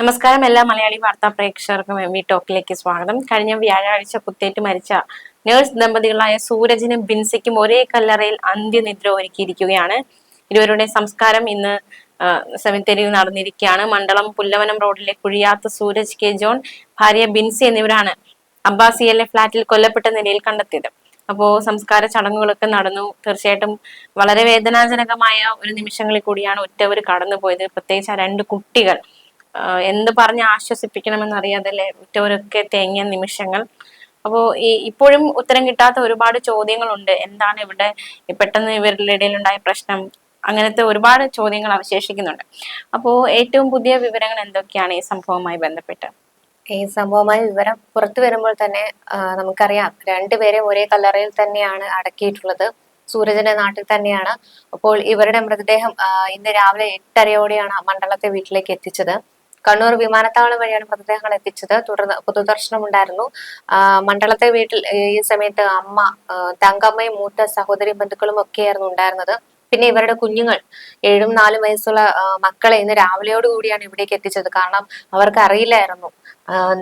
നമസ്കാരം എല്ലാ മലയാളി വാർത്താ പ്രേക്ഷകർക്കും എം വി ടോക്കിലേക്ക് സ്വാഗതം. കഴിഞ്ഞ വ്യാഴാഴ്ച കുത്തേറ്റ് മരിച്ച നേഴ്സ് ദമ്പതികളായ സൂരജിനും ബിൻസിക്കും ഒരേ കല്ലറയിൽ അന്ത്യനിദ്ര ഒരുക്കിയിരിക്കുകയാണ്. ഇരുവരുടെ സംസ്കാരം ഇന്ന് സെമിത്തേരിയിൽ നടന്നിരിക്കുകയാണ്. മണ്ഡലം പുല്ലവനം റോഡിലെ കുഴിയാത്ത് സൂരജ് കെ. ജോൺ ഭാര്യ ബിൻസി എന്നിവരാണ് അബ്ബാസിയയിലെ ഫ്ളാറ്റിൽ കൊല്ലപ്പെട്ട നിലയിൽ കണ്ടെത്തിയത്. അപ്പോ സംസ്കാര ചടങ്ങുകളൊക്കെ നടന്നു. തീർച്ചയായിട്ടും വളരെ വേദനാജനകമായ ഒരു നിമിഷങ്ങളിൽ കൂടിയാണ് ഒറ്റവർ കടന്നുപോയത്. പ്രത്യേകിച്ച് ആ രണ്ട് കുട്ടികൾ എന്ത് പറഞ്ഞ് ആശ്വസിപ്പിക്കണമെന്ന് അറിയാതല്ലേ ഉറ്റവരൊക്കെ തേങ്ങിയ നിമിഷങ്ങൾ? അപ്പോൾ ഈ ഇപ്പോഴും ഉത്തരം കിട്ടാത്ത ഒരുപാട് ചോദ്യങ്ങളുണ്ട്. എന്താണ് ഇവിടെ പെട്ടെന്ന് ഇവരുടെ ഇടയിലുണ്ടായ പ്രശ്നം? അങ്ങനത്തെ ഒരുപാട് ചോദ്യങ്ങൾ അവശേഷിക്കുന്നുണ്ട്. അപ്പോൾ ഏറ്റവും പുതിയ വിവരങ്ങൾ എന്തൊക്കെയാണ് ഈ സംഭവവുമായി ബന്ധപ്പെട്ട്? ഈ സംഭവമായ വിവരം പുറത്തു വരുമ്പോൾ തന്നെ നമുക്കറിയാം. രണ്ടുപേരെ ഒരേ കല്ലറയിൽ തന്നെയാണ് അടക്കിയിട്ടുള്ളത്. സൂരജിന്റെ നാട്ടിൽ തന്നെയാണ്. അപ്പോൾ ഇവരുടെ മൃതദേഹം ഇന്ന് രാവിലെ എട്ടരയോടെയാണ് മണ്ഡലത്തെ വീട്ടിലേക്ക് എത്തിച്ചത്. കണ്ണൂർ വിമാനത്താവളം വഴിയാണ് മൃതദേഹങ്ങൾ എത്തിച്ചത്. തുടർന്ന് പൊതുദർശനം ഉണ്ടായിരുന്നു മണ്ഡലത്തെ വീട്ടിൽ ഈ സമയത്ത് അമ്മ തങ്കമ്മയും മൂത്ത സഹോദരി ബന്ധുക്കളും ഒക്കെയായിരുന്നു ഉണ്ടായിരുന്നത്. പിന്നെ ഇവരുടെ കുഞ്ഞുങ്ങൾ ഏഴും നാലും വയസ്സുള്ള മക്കളെ ഇന്ന് രാവിലെയോട് കൂടിയാണ് ഇവിടേക്ക് എത്തിച്ചത്. കാരണം അവർക്ക് അറിയില്ലായിരുന്നു.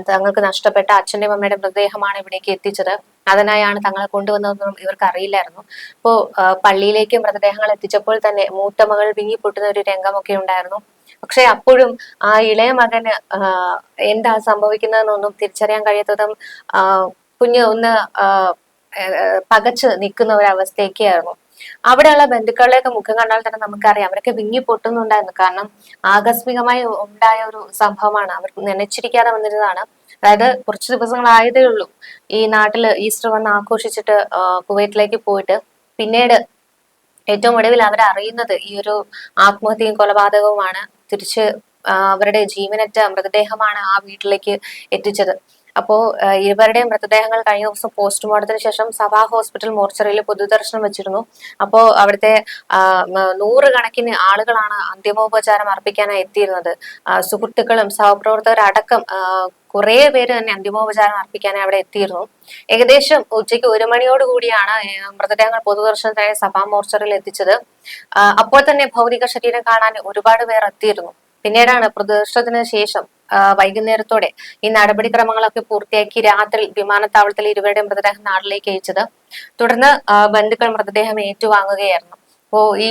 തങ്ങൾക്ക് നഷ്ടപ്പെട്ട അച്ഛന്റെയും അമ്മയുടെ മൃതദേഹമാണ് ഇവിടേക്ക് എത്തിച്ചത്. അതിനായാണ് തങ്ങളെ കൊണ്ടുവന്നതെന്നും ഇവർക്ക് അറിയില്ലായിരുന്നു. ഇപ്പോൾ ആ, പള്ളിയിലേക്ക് മൃതദേഹങ്ങൾ എത്തിച്ചപ്പോൾ തന്നെ മൂത്ത മകൾ വിങ്ങി പൊട്ടുന്ന ഒരു രംഗമൊക്കെ ഉണ്ടായിരുന്നു. പക്ഷെ അപ്പോഴും ആ ഇളയ മകന് എന്താ സംഭവിക്കുന്നതെന്നൊന്നും തിരിച്ചറിയാൻ കഴിയാത്തതും കുഞ്ഞ് ഒന്ന് പകച്ച് നിൽക്കുന്ന ഒരവസ്ഥയൊക്കെയായിരുന്നു. അവിടെയുള്ള ബന്ധുക്കളുടെയൊക്കെ മുഖം കണ്ടാൽ തന്നെ നമുക്കറിയാം അവരൊക്കെ വിങ്ങി പൊട്ടുന്നുണ്ടായിരുന്നു. കാരണം ആകസ്മികമായി ഉണ്ടായ ഒരു സംഭവമാണ്. അവർ നനച്ചിരിക്കാതെ വന്നിരുന്നതാണ്. അതായത് കുറച്ച് ദിവസങ്ങളായതേ ഉള്ളൂ. ഈ നാട്ടിൽ ഈസ്റ്റർ വന്ന് ആഘോഷിച്ചിട്ട് കുവൈറ്റിലേക്ക് പോയിട്ട് പിന്നീട് ഏറ്റവും ഒടുവിൽ അവർ അറിയുന്നത് ഈ ഒരു ആത്മഹത്യയും കൊലപാതകവുമാണ്. തിരിച്ച് അവരുടെ ജീവനറ്റ മൃതദേഹമാണ് ആ വീട്ടിലേക്ക് എത്തിച്ചത്. അപ്പോ ഇരുവരുടെയും മൃതദേഹങ്ങൾ കഴിഞ്ഞ ദിവസം പോസ്റ്റ്മോർട്ടത്തിന് ശേഷം സഭാ ഹോസ്പിറ്റൽ മോർച്ചറിയിൽ പൊതുദർശനം വെച്ചിരുന്നു. അപ്പോ അവിടുത്തെ നൂറുകണക്കിന് ആളുകളാണ് അന്തിമോപചാരം അർപ്പിക്കാനായി എത്തിയിരുന്നത്. സുഹൃത്തുക്കളും സഹപ്രവർത്തകരടക്കം കുറെ പേര് തന്നെ അന്തിമോപചാരം അർപ്പിക്കാനായി അവിടെ എത്തിയിരുന്നു. ഏകദേശം ഉച്ചയ്ക്ക് ഒരു മണിയോട് കൂടിയാണ് മൃതദേഹങ്ങൾ പൊതുദർശനത്തിനായി സഭാ മോർച്ചറിയിൽ എത്തിച്ചത്. അപ്പോൾ തന്നെ ഭൗതിക ശരീരം കാണാൻ ഒരുപാട് പേർ എത്തിയിരുന്നു. പിന്നീടാണ് പ്രദർശനത്തിന് ശേഷം വൈകുന്നേരത്തോടെ ഈ നടപടിക്രമങ്ങളൊക്കെ പൂർത്തിയാക്കി രാത്രി വിമാനത്താവളത്തിൽ ഇരുവരുടെ മൃതദേഹം നാട്ടിലേക്ക് അയച്ചത്. തുടർന്ന് ബന്ധുക്കൾ മൃതദേഹം ഏറ്റുവാങ്ങുകയായിരുന്നു. അപ്പോ ഈ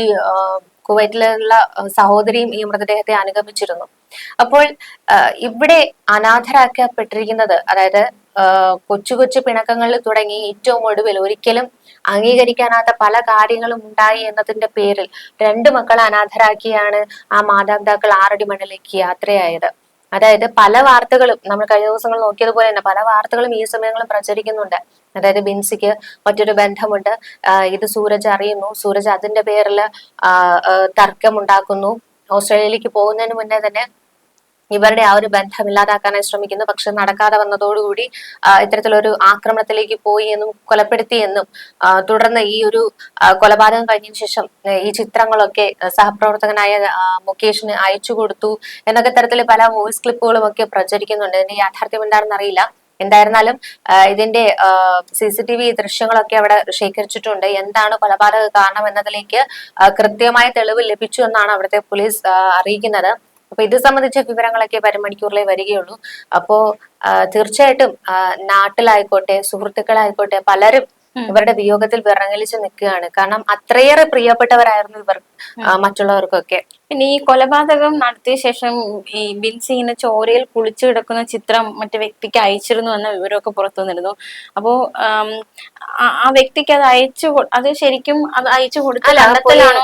കുവൈറ്റിലുള്ള സഹോദരിയും ഈ മൃതദേഹത്തെ അനുഗമിച്ചിരുന്നു. അപ്പോൾ ഇവിടെ അനാഥരാക്കപ്പെട്ടിരിക്കുന്നത് അതായത് കൊച്ചു കൊച്ചു പിണക്കങ്ങളിൽ തുടങ്ങി ഏറ്റവും ഒടുവിൽ ഒരിക്കലും അംഗീകരിക്കാനാത്ത പല കാര്യങ്ങളും ഉണ്ടായി എന്നതിന്റെ പേരിൽ രണ്ട് മക്കളെ അനാഥരാക്കിയാണ് ആ മാതാപിതാക്കൾ ആറടി മണ്ണിലേക്ക് യാത്രയായത്. അതായത് പല വാർത്തകളും നമ്മൾ കഴിഞ്ഞ ദിവസങ്ങൾ നോക്കിയതുപോലെ തന്നെ പല വാർത്തകളും ഈ സമയങ്ങളും പ്രചരിക്കുന്നുണ്ട്. അതായത് ബിൻസിക്ക് മറ്റൊരു ബന്ധമുണ്ട്. ഇത് സൂരജ് അറിയുന്നു. സൂരജ് അതിന്റെ പേരിൽ തർക്കമുണ്ടാക്കുന്നു. ഓസ്ട്രേലിയയിലേക്ക് പോകുന്നതിന് മുന്നേ തന്നെ ഇവരുടെ ആ ഒരു ബന്ധം ഇല്ലാതാക്കാനായി ശ്രമിക്കുന്നു. പക്ഷെ നടക്കാതെ വന്നതോടുകൂടി ഇത്തരത്തിലൊരു ആക്രമണത്തിലേക്ക് പോയി എന്നും കൊലപ്പെടുത്തി എന്നും തുടർന്ന് ഈ ഒരു കൊലപാതകം കഴിഞ്ഞതിന് ശേഷം ഈ ചിത്രങ്ങളൊക്കെ സഹപ്രവർത്തകനായ മുകേഷിന് അയച്ചു കൊടുത്തു എന്നൊക്കെ തരത്തിൽ പല വോയിസ് ക്ലിപ്പുകളും ഒക്കെ പ്രചരിക്കുന്നുണ്ട്. ഇതിന്റെ യാഥാർത്ഥ്യം എന്താണെന്ന് അറിയില്ല. എന്തായിരുന്നാലും ഇതിന്റെ സി സി ടി വി ദൃശ്യങ്ങളൊക്കെ അവിടെ ശേഖരിച്ചിട്ടുണ്ട്. എന്താണ് കൊലപാതക കാരണം എന്നതിലേക്ക് കൃത്യമായ തെളിവ് ലഭിച്ചു എന്നാണ് അവിടുത്തെ പോലീസ് അറിയിക്കുന്നത്. അപ്പൊ ഇത് സംബന്ധിച്ച വിവരങ്ങളൊക്കെ പരമണിക്കൂറിലേ മണിക്കൂറിലേ വരികയുള്ളൂ. അപ്പോ തീർച്ചയായിട്ടും നാട്ടിലായിക്കോട്ടെ സുഹൃത്തുക്കളായിക്കോട്ടെ പലരും ഇവരുടെ വിയോഗത്തിൽ വിറങ്ങലിച്ച് നിൽക്കുകയാണ്. കാരണം അത്രയേറെ പ്രിയപ്പെട്ടവരായിരുന്നു ഇവർ മറ്റുള്ളവർക്കൊക്കെ. പിന്നെ ഈ കൊലപാതകം നടത്തിയ ശേഷം ഈ ബിൻസി ഇങ്ങനെ ചോരയിൽ കുളിച്ചു കിടക്കുന്ന ചിത്രം മറ്റു വ്യക്തിക്ക് അയച്ചിരുന്നു എന്ന വിവരമൊക്കെ പുറത്തു വന്നിരുന്നു. അപ്പോ ആ- വ്യക്തിക്ക് അത് അയച്ചു അത് ശരിക്കും അത് അയച്ചു കൊടുത്ത അല്ല,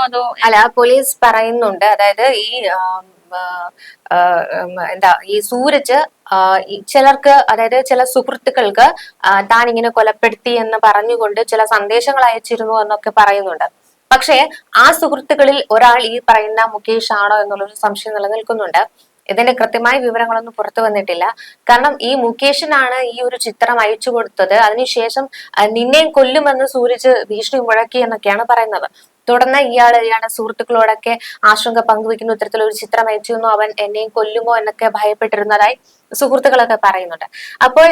അതോ അല്ല പോലീസ് പറയുന്നുണ്ട്. അതായത് ഈ എന്താ ഈ സൂരജ് ചിലർക്ക് അതായത് ചില സുഹൃത്തുക്കൾക്ക് താൻ ഇങ്ങനെ കൊലപ്പെടുത്തി എന്ന് പറഞ്ഞുകൊണ്ട് ചില സന്ദേശങ്ങൾ അയച്ചിരുന്നു എന്നൊക്കെ പറയുന്നുണ്ട്. പക്ഷേ ആ സുഹൃത്തുക്കളിൽ ഒരാൾ ഈ പറയുന്ന മുകേഷ് ആണോ എന്നുള്ളൊരു സംശയം നിലനിൽക്കുന്നുണ്ട്. ഇതിന്റെ കൃത്യമായ വിവരങ്ങളൊന്നും പുറത്തു വന്നിട്ടില്ല. കാരണം ഈ മുകേഷിനാണ് ഈ ഒരു ചിത്രം അയച്ചു കൊടുത്തത്. അതിനുശേഷം നിന്നെ കൊല്ലുമെന്ന് സൂരജ് ഭീഷണി മുഴക്കി എന്നൊക്കെയാണ് പറയുന്നത്. തുടർന്ന് ഇയാൾ ഇയാളുടെ സുഹൃത്തുക്കളോടൊക്കെ ആശങ്ക പങ്കുവെക്കുന്നു ഇത്തരത്തിലൊരു ചിത്രം അയച്ചിരുന്നു. അവൻ എന്നെയും കൊല്ലുമോ എന്നൊക്കെ ഭയപ്പെട്ടിരുന്നതായി സുഹൃത്തുക്കളൊക്കെ പറയുന്നുണ്ട്. അപ്പോൾ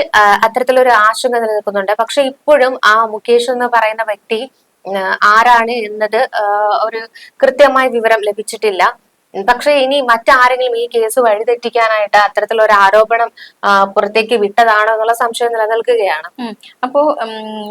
അത്തരത്തിലൊരു ആശങ്ക നിലനിൽക്കുന്നുണ്ട്. പക്ഷെ ഇപ്പോഴും ആ മുകേഷ് എന്ന് പറയുന്ന വ്യക്തി ആരാണ് എന്നത് ഒരു കൃത്യമായ വിവരം ലഭിച്ചിട്ടില്ല. പക്ഷെ ഇനി മറ്റാരെങ്കിലും ഈ കേസ് വഴിതെറ്റിക്കാനായിട്ട് അത്തരത്തിലൊരു ആരോപണം പുറത്തേക്ക് വിട്ടതാണോ എന്നുള്ള സംശയം നിലനിൽക്കുകയാണ്. അപ്പോ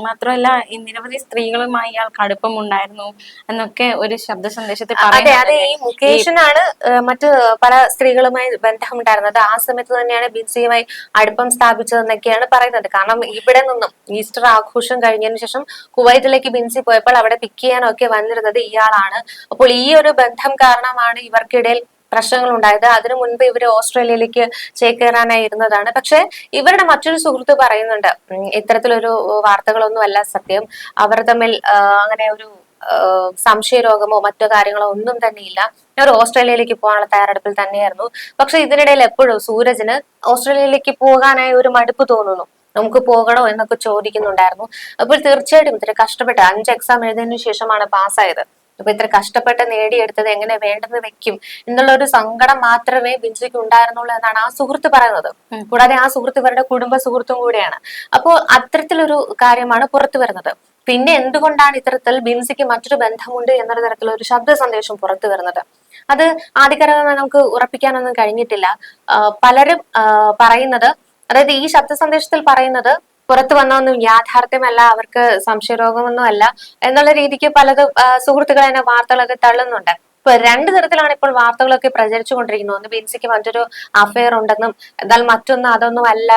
മാത്രമല്ല നിരവധി സ്ത്രീകളുമായി ഇയാൾക്ക് അടുപ്പമുണ്ടായിരുന്നു എന്നൊക്കെ ഒരു ശബ്ദ സന്ദേശത്തിൽ അതെ അതെ ഈ മുകേഷിനാണ് മറ്റു പല സ്ത്രീകളുമായി ബന്ധമുണ്ടായിരുന്നത്. ആ സമയത്ത് തന്നെയാണ് ബിൻസിയുമായി അടുപ്പം സ്ഥാപിച്ചതെന്നൊക്കെയാണ് പറയുന്നത്. കാരണം ഇവിടെ നിന്നും ഈസ്റ്റർ ആഘോഷം കഴിഞ്ഞതിന് ശേഷം കുവൈറ്റിലേക്ക് ബിൻസി പോയപ്പോൾ അവിടെ പിക്ക് ചെയ്യാനൊക്കെ വന്നിരുന്നത് ഇയാളാണ്. അപ്പോൾ ഈ ഒരു ബന്ധം കാരണമാണ് ഇവർക്കിടയിൽ പ്രശ്നങ്ങൾ ഉണ്ടായത്. അതിനു മുൻപ് ഇവർ ഓസ്ട്രേലിയയിലേക്ക് ചേക്കേറാനായി ഇരുന്നതാണ്. പക്ഷെ ഇവരുടെ മറ്റൊരു സുഹൃത്ത് പറയുന്നുണ്ട് ഇത്തരത്തിലൊരു വാർത്തകളൊന്നുമല്ല സത്യം. അവർ തമ്മിൽ അങ്ങനെ ഒരു സംശയ സംശയരോഗമോ മറ്റോ കാര്യങ്ങളോ ഒന്നും തന്നെ ഇല്ല അവർ ഓസ്ട്രേലിയയിലേക്ക് പോകാനുള്ള തയ്യാറെടുപ്പിൽ തന്നെയായിരുന്നു. പക്ഷെ ഇതിനിടയിൽ എപ്പോഴും സൂരജിന് ഓസ്ട്രേലിയയിലേക്ക് പോകാനായി ഒരു മടുപ്പ് തോന്നുന്നു. നമുക്ക് പോകണോ എന്നൊക്കെ ചോദിക്കുന്നുണ്ടായിരുന്നു. അപ്പോൾ തീർച്ചയായിട്ടും ഇത്ര കഷ്ടപ്പെട്ട് അഞ്ച് എക്സാം എഴുതിയതിനു ശേഷമാണ് പാസ്സായത്. അപ്പൊ ഇത്ര കഷ്ടപ്പെട്ട് നേടിയെടുത്തത് എങ്ങനെ വേണ്ടെന്ന് വെക്കും എന്നുള്ള ഒരു സങ്കടം മാത്രമേ ബിൻസിക്ക് ഉണ്ടായിരുന്നുള്ളൂ എന്നാണ് ആ സുഹൃത്ത് പറയുന്നത്. കൂടാതെ ആ സുഹൃത്ത് ഇവരുടെ കുടുംബ സുഹൃത്തും കൂടിയാണ്. അപ്പോൾ അത്തരത്തിലൊരു കാര്യമാണ് പുറത്തു വരുന്നത്. പിന്നെ എന്തുകൊണ്ടാണ് ഇത്തരത്തിൽ ബിൻസിക്ക് മറ്റൊരു ബന്ധമുണ്ട് എന്നൊരു തരത്തിലൊരു ശബ്ദ സന്ദേശം പുറത്തു വരുന്നത്? അത് ആധികാരികമായി നമുക്ക് ഉറപ്പിക്കാനൊന്നും കഴിഞ്ഞിട്ടില്ല. പലരും പറയുന്നത് അതായത് ഈ ശബ്ദ സന്ദേശത്തിൽ പറയുന്നത് പുറത്തു വന്നൊന്നും യാഥാർത്ഥ്യമല്ല അവർക്ക് സംശയരോഗമൊന്നും അല്ല എന്നുള്ള രീതിക്ക് പലതും സുഹൃത്തുക്കൾ തന്നെ വാർത്തകളൊക്കെ തള്ളുന്നുണ്ട്. ഇപ്പൊ രണ്ട് തരത്തിലാണ് ഇപ്പോൾ വാർത്തകളൊക്കെ പ്രചരിച്ചുകൊണ്ടിരിക്കുന്നത്. ഒന്ന് ബിൻസിക്ക് മറ്റൊരു അഫയർ ഉണ്ടെന്നും എന്നാൽ മറ്റൊന്ന് അതൊന്നും അല്ല.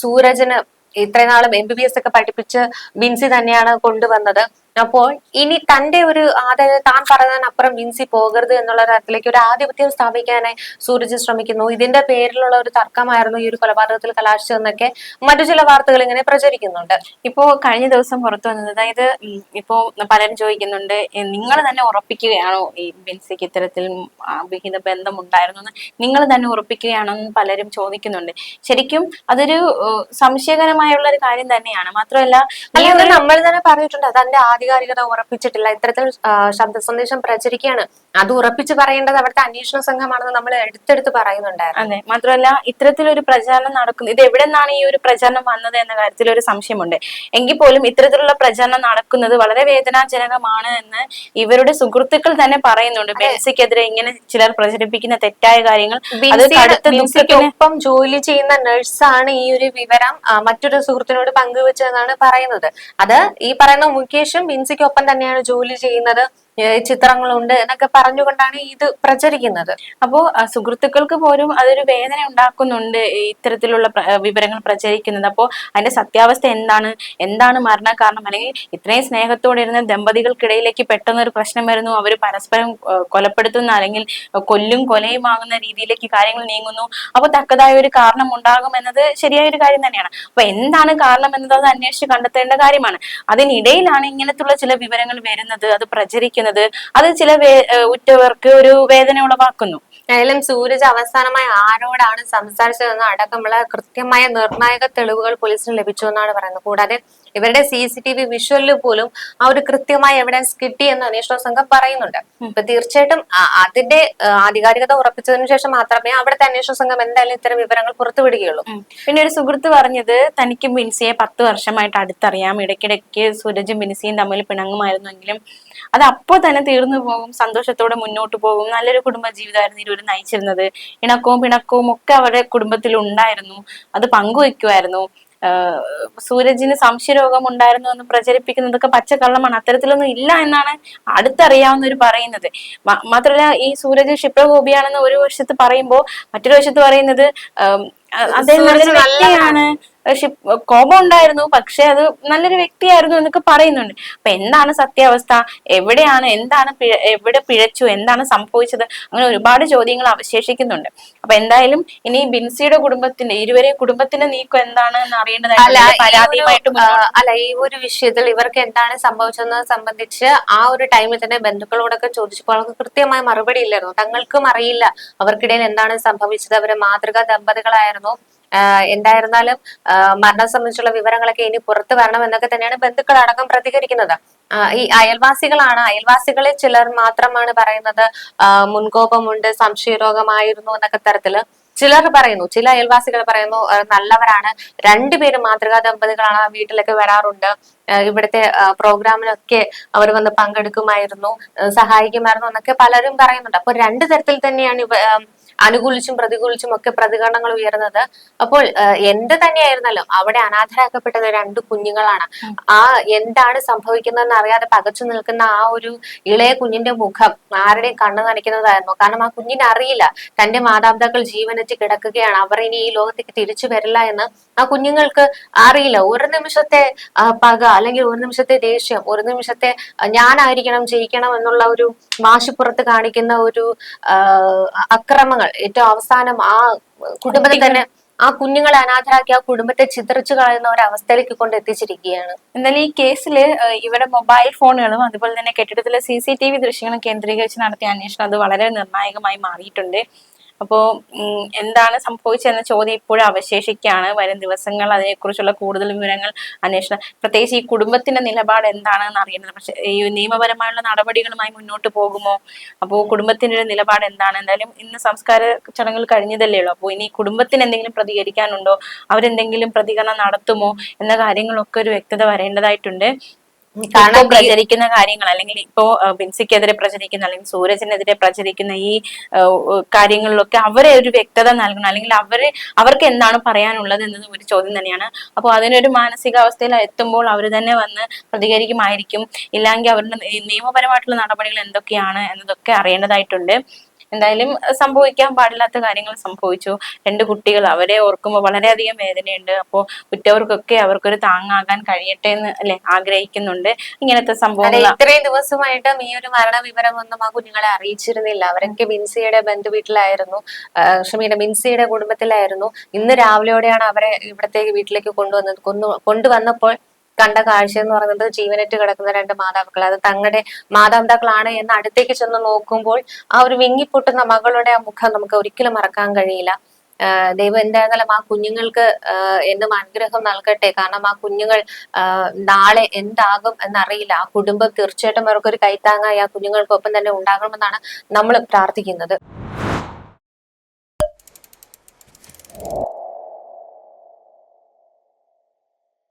സൂരജിന് ഇത്രയും നാളും എം ബി ബി എസ് ഒക്കെ പഠിപ്പിച്ച് ബിൻസി തന്നെയാണ് കൊണ്ടുവന്നത്. അപ്പോൾ ഇനി തന്റെ ഒരു അതായത് താൻ പറയുന്നതിനപ്പുറം വിൻസി പോകരുത് എന്നുള്ള തരത്തിലേക്ക് ഒരു ആധിപത്യം സ്ഥാപിക്കാനായി സൂരജ് ശ്രമിക്കുന്നു. ഇതിന്റെ പേരിലുള്ള ഒരു തർക്കമായിരുന്നു ഈ ഒരു കൊലപാതകത്തിൽ കലാശിച്ചതെന്നൊക്കെ മറ്റു ചില വാർത്തകൾ ഇങ്ങനെ പ്രചരിക്കുന്നുണ്ട്. ഇപ്പോ കഴിഞ്ഞ ദിവസം പുറത്തു വന്നത് അതായത് ഇപ്പോ പലരും ചോദിക്കുന്നുണ്ട് നിങ്ങൾ തന്നെ ഉറപ്പിക്കുകയാണോ ഈ വിൻസിക്ക് ഇത്തരത്തിൽ വിഹിത ബന്ധമുണ്ടായിരുന്നു എന്ന് നിങ്ങൾ തന്നെ ഉറപ്പിക്കുകയാണോ എന്ന് പലരും ചോദിക്കുന്നുണ്ട്. ശരിക്കും അതൊരു സംശയകരമായുള്ള ഒരു കാര്യം തന്നെയാണ്. മാത്രമല്ല നമ്മൾ തന്നെ പറഞ്ഞിട്ടുണ്ട്. അത് അതിന്റെ ആധികാരികത ഉറപ്പിച്ചിട്ടില്ല. ഇത്തരത്തിൽ ശബ്ദ സന്ദേശം പ്രചരിക്കുകയാണ്. അത് ഉറപ്പിച്ച് പറയേണ്ടത് അവിടുത്തെ അന്വേഷണ സംഘമാണെന്ന് നമ്മൾ എടുത്തെടുത്ത് പറയുന്നുണ്ടായിരുന്നു. അതെ. മാത്രമല്ല ഇത്തരത്തിലൊരു പ്രചാരണം നടക്കുന്നു. ഇത് എവിടെ നിന്നാണ് ഈ ഒരു പ്രചാരണം വന്നത് എന്ന കാര്യത്തിൽ ഒരു സംശയമുണ്ട്. എങ്കിൽ പോലും ഇത്തരത്തിലുള്ള പ്രചാരണം നടക്കുന്നത് വളരെ വേദനാജനകമാണ് എന്ന് ഇവരുടെ സുഹൃത്തുക്കൾ തന്നെ പറയുന്നുണ്ട്. ബെൻസിക്കെതിരെ ഇങ്ങനെ ചിലർ പ്രചരിപ്പിക്കുന്ന തെറ്റായ കാര്യങ്ങൾ. ഒപ്പം ജോലി ചെയ്യുന്ന നഴ്സാണ് ഈ ഒരു വിവരം മറ്റൊരു സുഹൃത്തിനോട് പങ്കുവെച്ചതെന്നാണ് പറയുന്നത്. അത് ഈ പറയുന്ന മുകേഷും ബിൻസിക്കൊപ്പം തന്നെയാണ് ജോലി ചെയ്യുന്നത്. ചിത്രങ്ങളുണ്ട് എന്നൊക്കെ പറഞ്ഞുകൊണ്ടാണ് ഇത് പ്രചരിക്കുന്നത്. അപ്പോ സുഹൃത്തുക്കൾക്ക് പോലും അതൊരു വേദന ഉണ്ടാക്കുന്നുണ്ട് ഇത്തരത്തിലുള്ള വിവരങ്ങൾ പ്രചരിക്കുന്നത്. അപ്പോ അതിന്റെ സത്യാവസ്ഥ എന്താണ്? എന്താണ് മരണ കാരണം അല്ലെങ്കിൽ ഇത്രയും സ്നേഹത്തോടെ ഇരുന്ന ദമ്പതികൾക്കിടയിലേക്ക് പെട്ടെന്ന് ഒരു പ്രശ്നം വരുന്നു അവർ പരസ്പരം കൊലപ്പെടുത്തുന്ന അല്ലെങ്കിൽ കൊല്ലും കൊലയുമാകുന്ന രീതിയിലേക്ക് കാര്യങ്ങൾ നീങ്ങുന്നു. അപ്പോൾ തക്കതായ ഒരു കാരണം ഉണ്ടാകും എന്നത് ശരിയായ ഒരു കാര്യം തന്നെയാണ്. അപ്പൊ എന്താണ് കാരണം എന്നത് അത് അന്വേഷിച്ച് കണ്ടെത്തേണ്ട കാര്യമാണ്. അതിനിടയിലാണ് ഇങ്ങനത്തുള്ള ചില വിവരങ്ങൾ വരുന്നത് അത് പ്രചരിക്കുന്നത്. അത് ചില ഉറ്റവർക്ക് ഒരു വേദന ഉളവാക്കുന്നു. ഏതായാലും സൂരജ് അവസാനമായി ആരോടാണ് സംസാരിച്ചതെന്ന് അടക്കമുള്ള കൃത്യമായ നിർണായക തെളിവുകൾ പോലീസിന് ലഭിച്ചു എന്നാണ് പറയുന്നത്. കൂടാതെ ഇവരുടെ സി സി ടി വി വിഷ്വലിൽ പോലും ആ ഒരു കൃത്യമായ എവിഡൻസ് കിട്ടി എന്ന് അന്വേഷണ സംഘം പറയുന്നുണ്ട്. ഇപ്പൊ തീർച്ചയായിട്ടും അതിന്റെ ആധികാരികത ഉറപ്പിച്ചതിനു ശേഷം മാത്രമേ അവിടുത്തെ അന്വേഷണ സംഘം എന്തായാലും ഇത്തരം വിവരങ്ങൾ പുറത്തുവിടുകയുള്ളൂ. പിന്നെ ഒരു സുഹൃത്ത് പറഞ്ഞത് തനിക്കും ബിൻസിയെ പത്ത് വർഷമായിട്ട് അടുത്തറിയാം. ഇടയ്ക്കിടയ്ക്ക് സൂരജും ബിൻസിയും തമ്മിൽ പിണങ്ങുമായിരുന്നെങ്കിലും അത് അപ്പോൾ തന്നെ തീർന്നു പോകും സന്തോഷത്തോടെ മുന്നോട്ട് പോകും. നല്ലൊരു കുടുംബ ജീവിതമായിരുന്നു ഇരുവരും നയിച്ചിരുന്നത്. ഇണക്കവും പിണക്കവും ഒക്കെ അവരുടെ കുടുംബത്തിൽ ഉണ്ടായിരുന്നു. അത് പങ്കുവെക്കുമായിരുന്നു സൂരജിന് സംശയരോഗം ഉണ്ടായിരുന്നു എന്ന് പ്രചരിപ്പിക്കുന്നതൊക്കെ പച്ചക്കള്ളമാണ്. അത്തരത്തിലൊന്നും ഇല്ല എന്നാണ് അടുത്തറിയാവുന്നവർ പറയുന്നത്. മാത്രമല്ല ഈ സൂരജ് ക്ഷിപ്രകോപിയാണെന്ന് ഒരു വശത്ത് പറയുമ്പോൾ മറ്റൊരു വശത്ത് പറയുന്നത് അദ്ദേഹം നല്ലതാണ്. വ്യക്തിയാണ്. കോപം ഉണ്ടായിരുന്നു പക്ഷെ അത് നല്ലൊരു വ്യക്തിയായിരുന്നു എന്നൊക്കെ പറയുന്നുണ്ട്. അപ്പൊ എന്താണ് സത്യാവസ്ഥ? എവിടെയാണ് എന്താണ് പിഴ- എവിടെ പിഴച്ചു എന്താണ് സംഭവിച്ചത്? അങ്ങനെ ഒരുപാട് ചോദ്യങ്ങൾ അവശേഷിക്കുന്നുണ്ട്. അപ്പൊ എന്തായാലും ഇനി ബിൻസിയുടെ കുടുംബത്തിന്റെ ഇരുവരെ കുടുംബത്തിന്റെ നീക്കം എന്താണ് എന്ന് അറിയേണ്ടതായിട്ട് അല്ല ഈ ഒരു വിഷയത്തിൽ ഇവർക്ക് എന്താണ് സംഭവിച്ചതെന്ന് സംബന്ധിച്ച് ആ ഒരു ടൈമിൽ തന്നെ ബന്ധുക്കളോടൊക്കെ ചോദിച്ചപ്പോൾ അവർക്ക് കൃത്യമായ മറുപടി ഇല്ലായിരുന്നു. തങ്ങൾക്കും അറിയില്ല അവർക്കിടയിൽ എന്താണ് സംഭവിച്ചത്. അവരെ മാതൃകാ ദമ്പതികളായിരുന്നു എന്തായിരുന്നാലും മരണം സംബന്ധിച്ചുള്ള വിവരങ്ങളൊക്കെ ഇനി പുറത്തു വരണം എന്നൊക്കെ തന്നെയാണ് ബന്ധുക്കൾ അടക്കം പ്രതികരിക്കുന്നത്. ഈ അയൽവാസികളാണ്. അയൽവാസികളെ ചിലർ മാത്രമാണ് പറയുന്നത് മുൻകോപമുണ്ട് സംശയരോഗമായിരുന്നു എന്നൊക്കെ തരത്തിൽ ചിലർ പറയുന്നു. ചില അയൽവാസികൾ പറയുന്നു നല്ലവരാണ്. രണ്ടുപേരും മാതൃകാ ദമ്പതികളാണ് ആ വീട്ടിലൊക്കെ വരാറുണ്ട്. ഇവിടുത്തെ പ്രോഗ്രാമിനൊക്കെ അവർ വന്ന് പങ്കെടുക്കുമായിരുന്നു സഹായിക്കുമായിരുന്നു എന്നൊക്കെ പലരും പറയുന്നുണ്ട്. അപ്പൊ രണ്ടു തരത്തിൽ തന്നെയാണ് ഇവ അനുകൂലിച്ചും പ്രതികൂലിച്ചും ഒക്കെ പ്രതികരണങ്ങൾ ഉയർന്നത്. അപ്പോൾ ആ, എന്ത് തന്നെയായിരുന്നല്ലോ അവിടെ അനാഥരാക്കപ്പെട്ടത് രണ്ട് കുഞ്ഞുങ്ങളാണ്. ആ എന്താണ് സംഭവിക്കുന്നതെന്ന് അറിയാതെ പകച്ചു നിൽക്കുന്ന ആ ഒരു ഇളയ കുഞ്ഞിന്റെ മുഖം ആരുടെയും കണ്ണു നനയ്ക്കുന്നതായിരുന്നു. കാരണം ആ കുഞ്ഞിന് അറിയില്ല. തന്റെ മാതാപിതാക്കൾ ജീവനറ്റ് കിടക്കുകയാണ്. അവർ ഇനി ഈ ലോകത്തേക്ക് തിരിച്ചു വരില്ല എന്ന് ആ കുഞ്ഞുങ്ങൾക്ക് അറിയില്ല. ഒരു നിമിഷത്തെ പക അല്ലെങ്കിൽ ഒരു നിമിഷത്തെ ദേഷ്യം ഒരു നിമിഷത്തെ ഞാനായിരിക്കണം ജയിക്കണം എന്നുള്ള ഒരു വാശിപ്പുറത്ത് കാണിക്കുന്ന ഒരു ആ, ഏറ്റവും അവസാനം ആ കുടുംബത്തിൽ തന്നെ ആ കുഞ്ഞുങ്ങളെ അനാഥരാക്കി ആ കുടുംബത്തെ ചിതറിച്ചു കളയുന്ന ഒരു അവസ്ഥയിലേക്ക് കൊണ്ട് എത്തിച്ചിരിക്കുകയാണ് എന്നാലും ഈ കേസിൽ ഇവരുടെ മൊബൈൽ ഫോണുകളും അതുപോലെ തന്നെ കെട്ടിടത്തിലെ സി സി ടി വി ദൃശ്യങ്ങളും കേന്ദ്രീകരിച്ച് നടത്തിയ അന്വേഷണം അത് വളരെ നിർണായകമായി മാറിയിട്ടുണ്ട്. അപ്പോ എന്താണ് സംഭവിച്ചതെന്ന ചോദ്യം ഇപ്പോഴും അവശേഷിക്കുകയാണ്. വരും ദിവസങ്ങൾ അതിനെക്കുറിച്ചുള്ള കൂടുതൽ വിവരങ്ങൾ അന്വേഷണം. പ്രത്യേകിച്ച് ഈ കുടുംബത്തിന്റെ നിലപാട് എന്താണെന്ന് അറിയുന്നത് പക്ഷെ ഈ നിയമപരമായുള്ള നടപടികളുമായി മുന്നോട്ട് പോകുമോ? അപ്പോൾ കുടുംബത്തിന്റെ ഒരു നിലപാട് എന്താണ്? എന്തായാലും ഇന്ന് സംസ്കാര ചടങ്ങുകൾ കഴിഞ്ഞതല്ലേ ഉള്ളൂ. അപ്പോൾ ഇനി കുടുംബത്തിന് എന്തെങ്കിലും പ്രതികരിക്കാനുണ്ടോ? അവരെന്തെങ്കിലും പ്രതികരണം നടത്തുമോ? എന്ന കാര്യങ്ങളൊക്കെ ഒരു വ്യക്തത വരേണ്ടതായിട്ടുണ്ട്. കാരണം പ്രചരിക്കുന്ന കാര്യങ്ങൾ അല്ലെങ്കിൽ ഇപ്പോ ബിൻസിക്കെതിരെ പ്രചരിക്കുന്ന അല്ലെങ്കിൽ സൂരജിനെതിരെ പ്രചരിക്കുന്ന ഈ കാര്യങ്ങളിലൊക്കെ അവരെ ഒരു വ്യക്തത നൽകണം. അല്ലെങ്കിൽ അവർ അവർക്ക് എന്താണ് പറയാനുള്ളത് എന്നത് ഒരു ചോദ്യം തന്നെയാണ്. അപ്പോൾ അതിനൊരു മാനസികാവസ്ഥയിൽ എത്തുമ്പോൾ അവർ തന്നെ വന്ന് പ്രതികരിക്കുമായിരിക്കും. ഇല്ലെങ്കിൽ അവരുടെ നിയമപരമായിട്ടുള്ള നടപടികൾ എന്തൊക്കെയാണ് എന്നതൊക്കെ അറിയേണ്ടതായിട്ടുണ്ട്. എന്തായാലും സംഭവിക്കാൻ പാടില്ലാത്ത കാര്യങ്ങൾ സംഭവിച്ചു. രണ്ട് കുട്ടികൾ അവരെ ഓർക്കുമ്പോൾ വളരെയധികം വേദനയുണ്ട്. അപ്പോൾ ഉറ്റവർക്കൊക്കെ അവർക്കൊരു താങ്ങാകാൻ കഴിയട്ടെ എന്ന് അല്ലെ ആഗ്രഹിക്കുന്നുണ്ട്. ഇങ്ങനത്തെ സംഭവം സംഭവങ്ങൾ ഇത്രയും ദിവസമായിട്ടും ഈ ഒരു മരണ വിവരമൊന്നും ആ കുഞ്ഞുങ്ങളെ അറിയിച്ചിരുന്നില്ല. അവരൊക്കെ ബിൻസിയുടെ ബന്ധു വീട്ടിലായിരുന്നു. ക്ഷമിക്കണം ബിൻസിയുടെ കുടുംബത്തിലായിരുന്നു. ഇന്ന് രാവിലെയോടെയാണ് അവരെ ഇവിടത്തേക്ക് വീട്ടിലേക്ക് കൊണ്ടുവന്നത്. കൊണ്ടു കൊണ്ടുവന്നപ്പോൾ കണ്ട കാഴ്ച എന്ന് പറയുന്നത് ജീവനറ്റ് കിടക്കുന്ന രണ്ട് മാതാപിതാക്കൾ. അത് തങ്ങളുടെ മാതാപിതാക്കളാണ് എന്ന് അടുത്തേക്ക് ചെന്ന് നോക്കുമ്പോൾ ആ ഒരു വിങ്ങിപ്പൊട്ടുന്ന മകളുടെ ആ മുഖം നമുക്ക് ഒരിക്കലും മറക്കാൻ കഴിയില്ല. ദൈവം എന്തായിരുന്നാലും ആ കുഞ്ഞുങ്ങൾക്ക് എന്നും അനുഗ്രഹം നൽകട്ടെ. കാരണം ആ കുഞ്ഞുങ്ങൾ നാളെ എന്താകും എന്നറിയില്ല. ആ കുടുംബം തീർച്ചയായിട്ടും അവർക്കൊരു കൈത്താങ്ങായി ആ കുഞ്ഞുങ്ങൾക്കൊപ്പം തന്നെ ഉണ്ടാകണമെന്നാണ് നമ്മൾ പ്രാർത്ഥിക്കുന്നത്.